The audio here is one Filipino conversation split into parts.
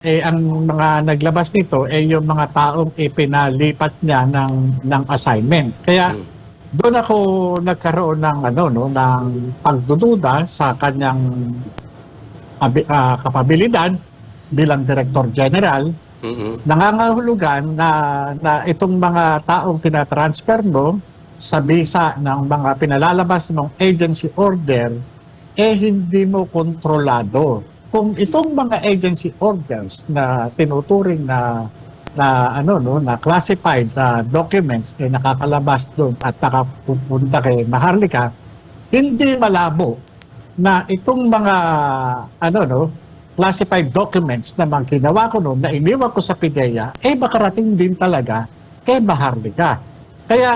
eh ang mga naglabas nito eh yung mga taong ipinalipat niya ng ng assignment. Kaya Mm. doon ako nagkaroon ng ano no ng pagdududa sa kanyang ah, kapabilidad bilang Director General Mhm. nangangahulugan na na itong mga taong tinatransfer mo sa bisa ng mga pinalalabas ng agency order eh hindi mo kontrolado. Kung itong mga agency orders na tinuturing na na ano no na classified na documents eh nakakalabas doon at nakapupunta kay Maharlika hindi malabo na itong mga ano no classified documents na mga ginawa ko noon na iniwan ko sa PIDEA, eh makarating din talaga kay Maharlika. Kaya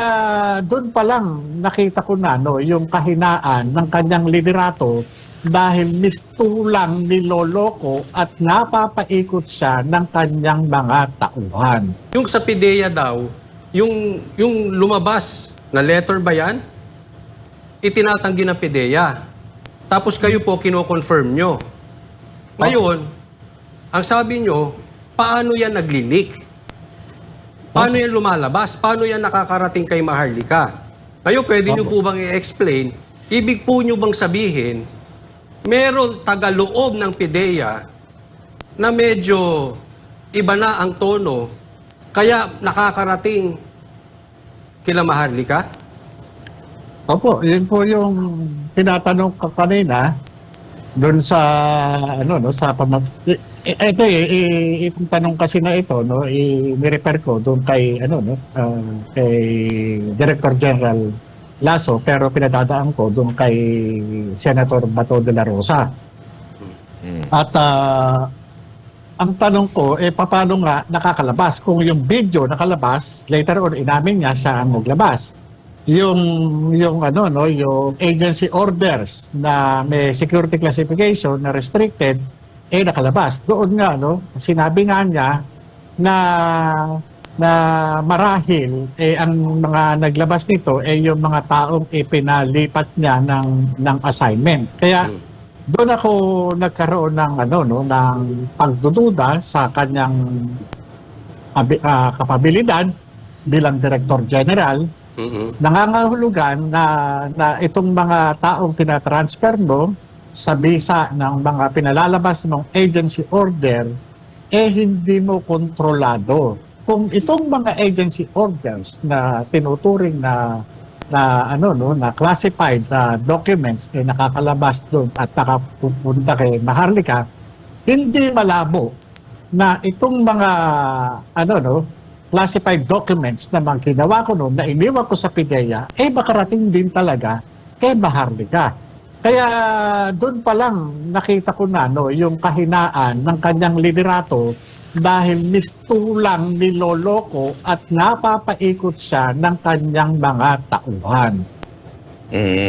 doon pa lang nakita ko na no, yung kahinaan ng kanyang liderato dahil mistulang niloloko at napapaikot siya ng kanyang mga tauhan. Yung sa PIDEA daw, yung, yung lumabas na letter ba yan? Itinatanggi ng PIDEA. Tapos kayo po kino-confirm nyo. Ngayon, ang sabi nyo, paano yan nagli-leak? Paano yan lumalabas? Paano yan nakakarating kay Maharlika? Ngayon, pwede nyo po bang i-explain? Ibig po nyo bang sabihin, meron tagaloob ng PIDEA na medyo iba na ang tono, kaya nakakarating kila Maharlika? Opo, yun po yung tinatanong ko kanina doon sa ano no sa pamag ito eh, itong tanong kasi na ito no i-refer ko doon kay ano no ah, kay Director General Lasso pero pinadadaan ko doon kay Senator Bato de la Rosa. At ah, ang tanong ko, eh, paano nga nakakalabas? Kung yung video nakalabas, later on, inamin niya siya ang naglabas. Yung, yung, ano, no, yung agency orders na may security classification na restricted, eh, nakalabas. Doon nga, no, sinabi nga niya na na marahil eh ang mga naglabas nito eh yung mga taong ipinalipat niya ng ng assignment. Kaya Mm. doon ako nagkaroon ng ano no ng pagdududa sa kanyang abi, ah, kapabilidad bilang Director General Mhm. nangangahulugan na na itong mga taong tinatransfer mo sa bisa ng mga pinalalabas ng agency order eh hindi mo kontrolado. Kung itong mga agency orders na tinuturing na na ano no na classified na documents eh nakakalabas doon at nakapupunta kay Maharlika hindi malabo na itong mga ano no classified documents na mga ginawa ko noon na iniwan ko sa PIDEA eh makarating din talaga kay Maharlika. Kaya doon pa lang nakita ko na no yung kahinaan ng kanyang liderato dahil mistulang niloloko at napapaikot siya ng kanyang mga tauhan.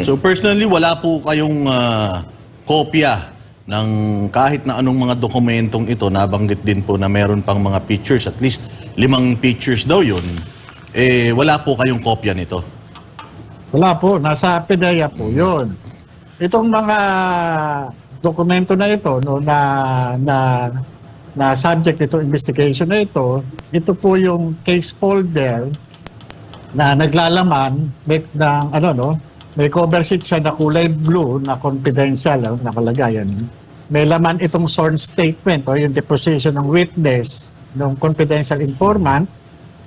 So personally, wala po kayong ah, kopya ng kahit na anong mga dokumentong ito. Nabanggit din po na meron pang mga pictures, at least limang pictures daw yun. Eh, wala po kayong kopya nito. Wala po, nasa PIDEA po yun. Itong mga dokumento na ito no na na na subject ito investigation na ito, ito po yung case folder na naglalaman may, ng ano no, may cover sheet siya na kulay blue na confidential oh, nakalagay yan. May laman itong sworn statement o yung deposition ng witness ng confidential informant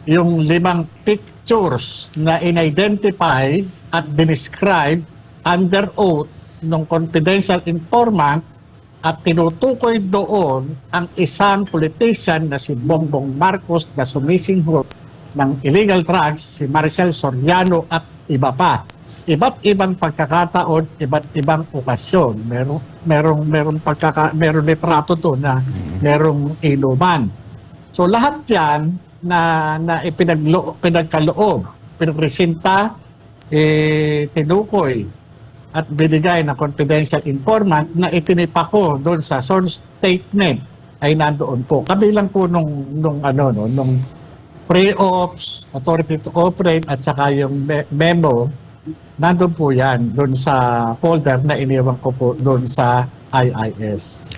yung limang pictures na in-identify at dinescribe under oath ng confidential informant at tinutukoy doon ang isang politician na si Bongbong Marcos na sumisinghot ng illegal drugs, si Maricel Soriano at iba pa. Iba't ibang pagkakataon, iba't ibang okasyon. Merong merong merong pagkaka merong litrato doon na merong inuman. So lahat 'yan na na ipinaglo pinagkaloob, pinresinta eh tinukoy at binigay ng confidential informant na itinipa ko doon sa sworn statement ay nandoon po. Kabilang po nung nung ano no, nung pre-ops, authority to operate at saka yung me- memo nandun po yan doon sa folder na iniwan ko po doon sa IIS.